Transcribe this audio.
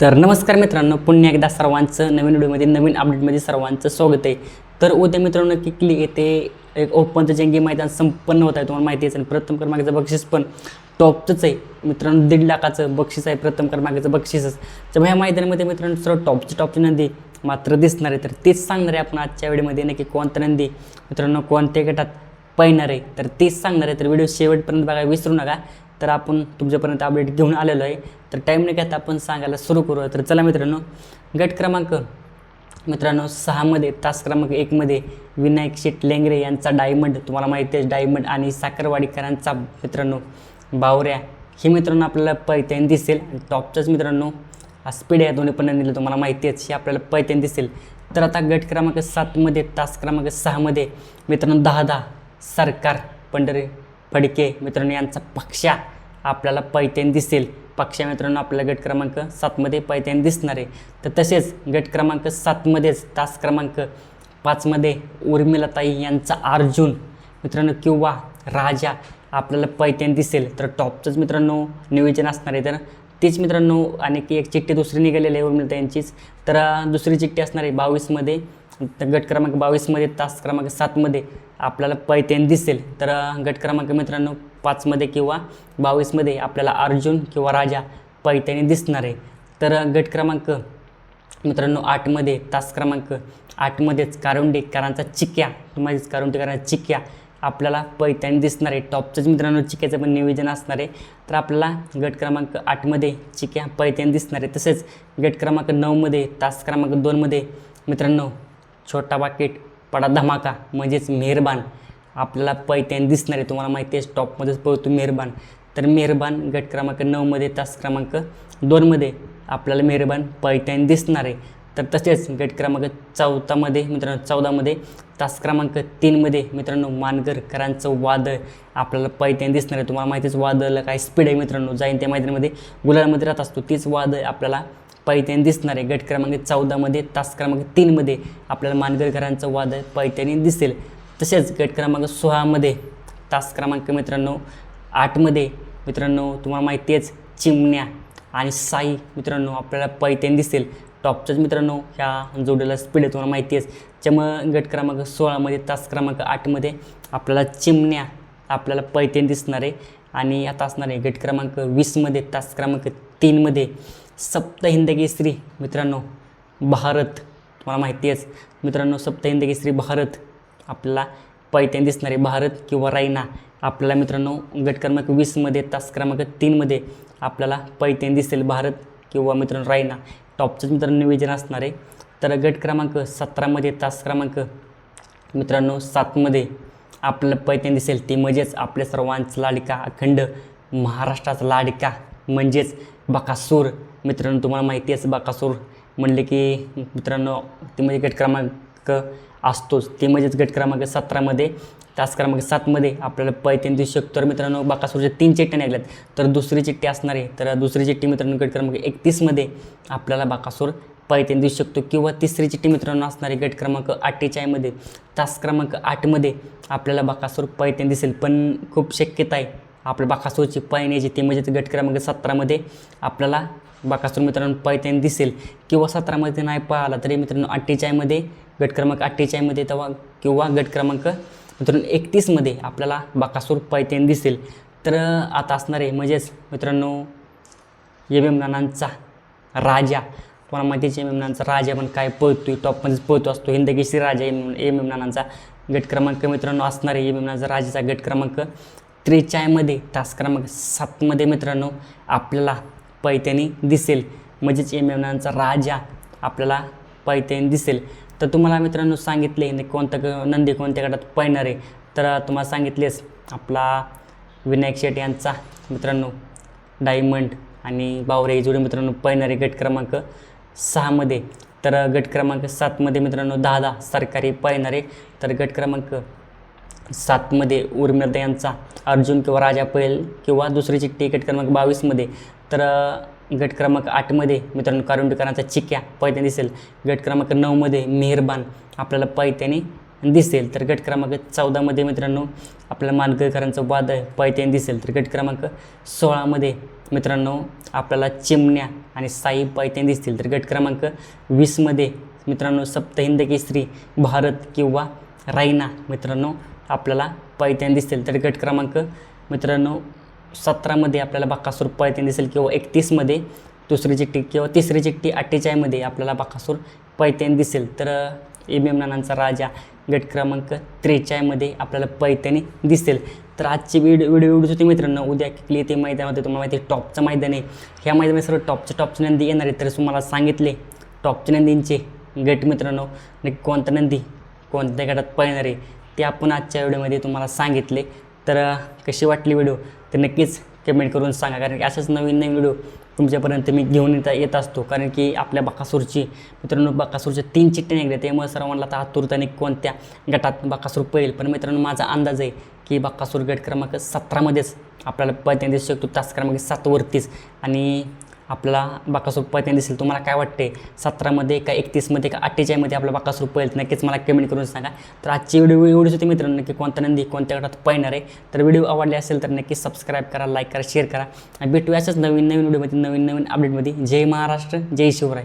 तर नमस्कार मित्रांनो पुन्हा एकदा सर्वांचं नवीन व्हिडिओमध्ये नवीन अपडेटमध्ये सर्वांचं स्वागत आहे. तर उद्या मित्रांनो किकली येथे एक ओपनचं जंगी मैदान संपन्न होत आहे तुम्हाला माहिती आहे. प्रथम क्रमांकाचं बक्षीस पण टॉपचंच आहे. मित्रांनो दीड लाखाचं बक्षीस आहे प्रथम क्रमांकाचं बक्षीसच. तर ह्या मैदानामध्ये मित्रांनो सर्व टॉपची टॉपची नंदी मात्र दिसणार आहे. तर तेच सांगणार आहे आपण आजच्या वेळेमध्ये नक्की कोणत्या नंदी? मित्रांनो कोणत्या गटात पाहणार आहे? तर तेच सांगणार आहे. तर व्हिडिओ शेवटपर्यंत बघा विसरू नका. तर आपण तुमच्यापर्यंत अपडेट घेऊन आलेलो आहे. तर टाईम नाही घेता आपण सांगायला सुरू करू तर चला मित्रांनो गट क्रमांक मित्रांनो सहामध्ये तास क्रमांक एकमध्ये विनायक शेट लेंगरे यांचा डायमंड तुम्हाला माहिती आहे डायमंड आणि साखरवाडीकरांचा मित्रांनो बावऱ्या. हे मित्रांनो आपल्याला पैत्यान दिसेल. आणि टॉपचाच मित्रांनो हा स्पीड या दोन्ही पण दिलं तुम्हाला माहिती आहे. हे आपल्याला पैत्यान दिसेल. तर आता गट क्रमांक सातमध्ये तास क्रमांक सहामध्ये मित्रांनो दहा दहा सरकार पंढरे. फडके मित्रांनो यांचा पक्षा आपल्याला पैत्यान दिसेल. पक्षा मित्रांनो आपला गट क्रमांक सातमध्ये पैत्यान दिसणार आहे. तर तसेच गट क्रमांक सातमध्येच तास क्रमांक पाचमध्ये उर्मिलाताई यांचा अर्जुन मित्रांनो किंवा राजा आपल्याला पैत्यान दिसेल. तर टॉपचंच मित्रांनो नियोजन असणार आहे. तर तीच मित्रांनो आणि की एक चिठ्ठी दुसरी निघालेली आहे उर्मिला यांचीच तर दुसरी चिठ्ठी असणार आहे बावीसमध्ये तर गट क्रमांक बावीसमध्ये तास क्रमांक सातमध्ये आपल्याला पैत्यान दिसेल. तर गट क्रमांक मित्रांनो पाचमध्ये किंवा बावीसमध्ये आपल्याला अर्जुन किंवा राजा पैत्याने दिसणार आहे. तर गट क्रमांक मित्रांनो आठमध्ये तास क्रमांक आठमध्येच कारुंडेकरांचा चिक्या तुम्हाला कारुंडेकरांचा चिक्या आपल्याला पैत्याने दिसणार आहे. टॉपचंच मित्रांनो चिक्याचं पण नियोजन असणार आहे. तर आपल्याला गट क्रमांक आठमध्ये चिक्या पैत्याने दिसणार आहे. तसेच गट क्रमांक नऊमध्ये तास क्रमांक दोनमध्ये मित्रांनो छोटा बाकेट पडा धमाका म्हणजेच मेहरबान. आपल्याला पैत्याने दिसणार आहे तुम्हाला माहिती आहे स्टॉपमध्येच पळतो मेहरबान. तर मेहरबान गट क्रमांक नऊमध्ये तास क्रमांक दोनमध्ये आपल्याला मेहरबान पैत्याने दिसणार आहे. तर तसेच गट क्रमांक चौथामध्ये मित्रांनो चौदामध्ये तास क्रमांक तीनमध्ये मित्रांनो मानगरकरांचं वादळ आपल्याला पैत्याने दिसणार आहे. तुम्हाला माहितीच वादळला काय स्पीड आहे मित्रांनो जाईन त्या मैदानामध्ये. गुलालमध्ये राहत असतो तीच वादळ आपल्याला पैत्याने दिसणार आहे. गट क्रमांक चौदामध्ये तास क्रमांक तीनमध्ये आपल्याला मानगरकरांचं वाद पैत्याने दिसेल. तसेच गट क्रमांक सोळामध्ये तास क्रमांक मित्रांनो आठमध्ये मित्रांनो तुम्हाला माहिती आहेच चिमण्या आणि साई मित्रांनो आपल्याला पैत्याने दिसेल. टॉपच्याच मित्रांनो ह्या जोडीला स्पीड आहे तुम्हाला माहिती आहेच. त्यामुळं गट क्रमांक सोळामध्ये तास क्रमांक आठमध्ये आपल्याला चिमण्या आपल्याला पैत्याने दिसणार आहे. आणि आता असणार आहे गट क्रमांक वीसमध्ये तास क्रमांक तीनमध्ये. सप्त हिंदकेसरी मित्रांनो भारत. तुम्हाला माहिती आहेच. मित्रांनो सप्त हिंदकेसरी भारत. आपल्याला पैत्याने दिसणारे भारत किंवा रायना. आपल्याला मित्रांनो गट क्रमांक वीसमध्ये तास क्रमांक तीनमध्ये आपल्याला पैत्याने दिसेल भारत किंवा मित्रांनो रायना. टॉपचंच मित्रांनो निवेदन असणार आहे. तर गट क्रमांक सतरामध्ये तास क्रमांक मित्रांनो सातमध्ये आपल्याला पैत्याने दिसेल. ती म्हणजेच आपल्या सर्वांचा लाडका अखंड महाराष्ट्राचा लाडका. म्हणजेच बकासूर. मित्रांनो तुम्हाला माहिती आहे बकासूर म्हणले की मित्रांनो ते म्हणजे गट क्रमांक असतोच. ते म्हणजेच गट क्रमांक सतरामध्ये तास क्रमांक सातमध्ये आपल्याला पैत्याने देऊ शकतो. तर मित्रांनो बाकासूरच्या तीन चिठ्ठ्या निघाल्यात. तर दुसरी चिठ्ठी असणार आहे. तर दुसरी चिठ्ठी मित्रांनो गट क्रमांक एकतीसमध्ये आपल्याला बाकासूर पैत्याने देऊ शकतो. किंवा तिसरी चिठ्ठी मित्रांनो असणारी गट क्रमांक अठ्ठेचाळीमध्ये तास क्रमांक आठमध्ये आपल्याला बाकासूर पैत्याने दिसेल. पण खूप शक्यता आहे आपल्या बाकासूरची पैण्याची ती म्हणजे गट क्रमांक सतरामध्ये आपल्याला बाकासूर मित्रांनो पैत्याने दिसेल. किंवा सतरामध्ये नाही पाहिला तरी मित्रांनो अठ्ठेचाळीमध्ये गट क्रमांक तेव्हा किंवा गट क्रमांक मित्रांनो एकतीसमध्ये आपल्याला बाकासूर पैत्याने दिसेल. तर आता असणारे म्हणजेच मित्रांनो एम एम नानांचा राजा. तुम्हाला माहितीच एम एम नानांचा राजा पण काय पळतोय टॉपमध्येच पळतो असतो. हिंदकेसरी राजा एम एम एम नानांचा गट क्रमांक मित्रांनो असणारे एम एम नानांचा राजाचा गट क्रमांक त्रेचाळीमध्ये तास क्रमांक सातमध्ये मित्रांनो आपल्याला पैत्याने दिसेल. म्हणजेच एम एम राजा आपल्याला पैत्याने दिसेल. तर तुम्हाला मित्रांनो सांगितले न कोणतं ग नंदी कोणत्या गटात पळणार आहे? तर तुम्हाला सांगितलेच आपला विनायक शेट यांचा मित्रांनो डायमंड आणि बावरे जोडी मित्रांनो पळणारे गट क्रमांक सहामध्ये. तर गट क्रमांक सातमध्ये मित्रांनो दहा दहा सरकारी पळणारे तर गट क्रमांक सातमध्ये उर्मिला यांचा अर्जुन किंवा राजा पैल किंवा दुसरी चिठ्ठी गट क्रमांक बावीसमध्ये तर गट क्रमांक आठमध्ये मित्रांनो कारुंडेकरांचा चिक्या पैत्याने दिसेल. गट क्रमांक नऊमध्ये मेहरबान आपल्याला पैत्याने दिसेल. तर गट क्रमांक चौदामध्ये मित्रांनो आपल्याला मानकरकरांचं वादळ पैत्याने दिसेल. तर गट क्रमांक सोळामध्ये मित्रांनो आपल्याला चिमण्या आणि साई पैत्याने दिसतील. तर गट क्रमांक वीसमध्ये मित्रांनो सप्तहिंद केसरी भारत किंवा रायना मित्रांनो आपल्याला पैत्यान दिसतील तर गट क्रमांक मित्रांनो सतरामध्ये आपल्याला बाकासूर पैत्यान दिसेल किंवा एकतीसमध्ये दुसरी चिठ्ठी किंवा तिसरी चिठ्ठी अठ्ठेचाळीसमध्ये आपल्याला बाकासूर पैत्यान दिसेल. तर एम एम नानांचा राजा गट क्रमांक त्रेचाळीसमध्ये आपल्याला पैत्याने दिसेल. तर आजची व्हिडिओ व्हिडिओ व्हिडिओ होती मित्रांनो. उद्या किकली ते मैदानामध्ये तुम्हाला माहिती आहे टॉपचं मैदान आहे. ह्या मैदानामध्ये सर्व टॉपचे टॉपचे नंदी येणार आहे तर तुम्हाला सांगितले टॉपचे नंदींचे गट मित्रांनो कोणत्या नंदी कोणत्या गटात पळणार आहे? ते आपण आजच्या व्हिडिओमध्ये तुम्हाला सांगितले. तर कशी वाटली व्हिडिओ? तर नक्कीच कमेंट करून सांगा. कारण की असेच नवीन नवीन व्हिडिओ तुमच्यापर्यंत मी घेऊन येता येत असतो. कारण की आपल्या बकासूरची मित्रांनो बकासूरच्या तीन चिठ्ठ्या निघल्या त्यामुळे सर्वांना आता आतुरताने कोणत्या गटात बकासूर पळेल पण मित्रांनो माझा अंदाज आहे की बकासूर गट क्रमांक सतरामध्येच आपल्याला पळताना दिसू शकतो. तास क्रमांक सातवरतीच. आणि आपला बाकासूर पळताना दिसेल तुम्हाला काय वाटते? सतरामध्ये का एकतीसमध्ये का अठ्ठेचाळीसमध्ये आपला बाकासूर पळेल नक्कीच मला कमेंट करून सांगा. तर आजची व्हिडिओ एवढीच होती मित्रांनो. नक्की कोणता नंदी कोणत्या गटात पळणार आहे? तर व्हिडिओ आवडले असेल तर नक्की सबस्क्राईब करा लाईक करा शेअर करा. आणि भेटूया अशाच नवीन नवीन व्हिडिओमध्ये नवीन नवीन अपडेटमध्ये जय महाराष्ट्र जय शिवराय.